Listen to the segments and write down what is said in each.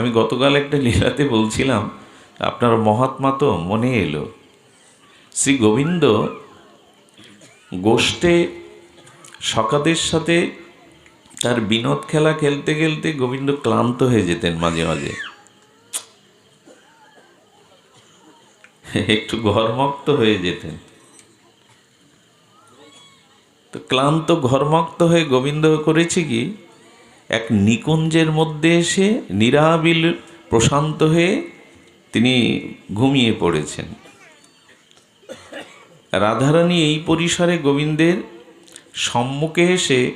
আমি গতকাল একটা লীলাতে বলছিলাম, আপনার মহাত্মা তো মনে এলো। শ্রী গোবিন্দ গোষ্ঠে সকাদের সাথে তার বিনোদ খেলা খেলতে খেলতে গোবিন্দ ক্লান্ত হয়ে যেতেন মাঝে মাঝে। একটু ঘরমক্ত হয়ে যেতেন। তো ক্লান্ত ঘরমক্ত হয়ে গোবিন্দ করেছে কি? এক নিকুঞ্জের মধ্যে এসে নিরাবিল প্রশান্ত হয়ে তিনি ঘুমিয়ে পড়েছেন। রাধারানী এই পরিসরে গোবিন্দের সম্মুখে এসে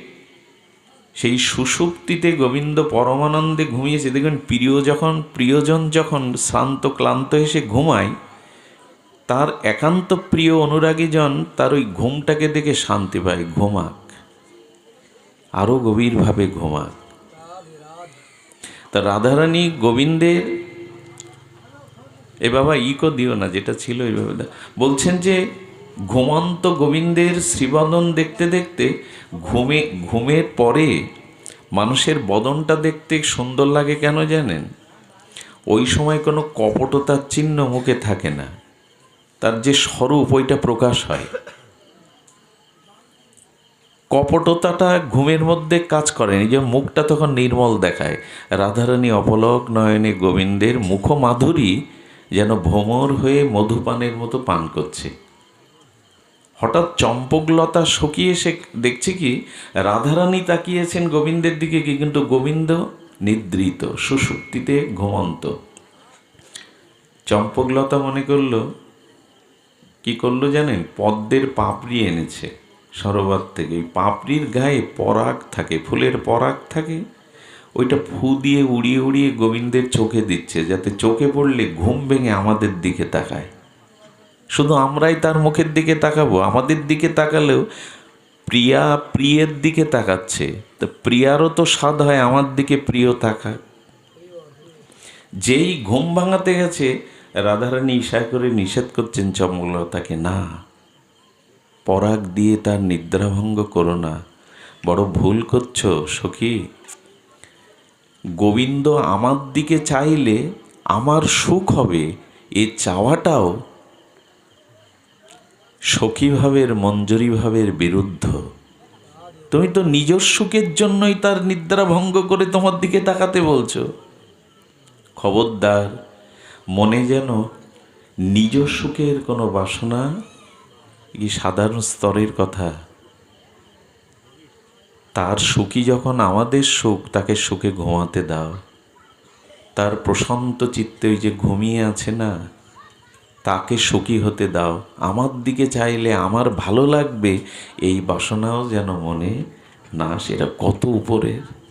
সেই সুষুপ্তিতে গোবিন্দ পরমানন্দে ঘুমিয়েছে। দেখবেন প্রিয় যখন, প্রিয়জন যখন শ্রান্ত, ক্লান্ত এসে ঘুমায়, তার একান্ত প্রিয় অনুরাগীজন তার ওই ঘুমটাকে দেখে শান্তি পায়, ঘুমাক। আরও গভীরভাবে ঘুমাক। তা রাধারানী গোবিন্দের এ বাবা ইকো দিও না, যেটা ছিল এইভাবে বলছেন যে ঘুমন্ত গোবিন্দের শ্রীবদন দেখতে দেখতে ঘুমে ঘুমের পরে মানুষের বদনটা দেখতে সুন্দর লাগে কেন জানেন? ওই সময় কোনো কপটতার চিহ্ন মুখে থাকে না। তার যে স্বরূপ ওইটা প্রকাশ হয়। কপটতাটা ঘুমের মধ্যে কাজ করে, নিজের মুখটা তখন নির্মল দেখায়। রাধারানী অপলক, নয়নে গোবিন্দের মুখ মাধুরী যেন ভ্রমর হয়ে মধুপানের মতো পান করছে। হঠাৎ চম্পকলতা শুকিয়ে সে দেখছে কি, রাধারানী তাকিয়েছেন গোবিন্দের দিকে কি কিন্তু গোবিন্দ নিদ্রিত সুষুপ্তিতে ঘুমন্ত। চম্পকলতা মনে করল, কি করল জানেন? পদ্মের পাপড়ি এনেছে। সরোবর থেকে, পাপড়ির গায়ে পরাগ থাকে, ফুলের পরাগ থাকে, ওইটা ফু দিয়ে উড়িয়ে উড়িয়ে গোবিন্দের চোখে দিচ্ছে, যাতে চোখে পড়লে ঘুম ভেঙে আমাদের দিকে তাকায়। শুধু আমরাই তার মুখের দিকে তাকাবো, আমাদের দিকে তাকালেও প্রিয়া প্রিয়ের দিকে তাকাচ্ছে। তো প্রিয়ারও তো স্বাদ হয়, আমার দিকে প্রিয় তাকাক। যেই ঘুম ভাঙাতে গেছে, রাধারানী ইশারা করে নিষেধ করছেন চমলতাকে না পরাগ দিয়ে তার নিদ্রাভঙ্গ করো না। বড় ভুল করছ, সখী। গোবিন্দ আমার দিকে চাইলে আমার সুখ হবে, এ চাওয়াটাও সখীভাবের, মঞ্জুরিভাবের বিরুদ্ধ। তুমি তো নিজের সুখের জন্যই তার নিদ্রা ভঙ্গ করে তোমার দিকে তাকাতে বলছো। খবরদার, মনে যেন নিজ সুখের কোনো বাসনা কি সাধারণ স্তরের কথা? তার সুখী যখন আমাদের সুখ, তাকে সুখে ঘুমাতে দাও। তার প্রশান্ত চিত্তে ওই যে ঘুমিয়ে আছে না, তাকে সুখী হতে দাও। আমার দিকে চাইলে আমার ভালো লাগবে, এই বাসনাও যেন মনে না সেটা কত উপরের?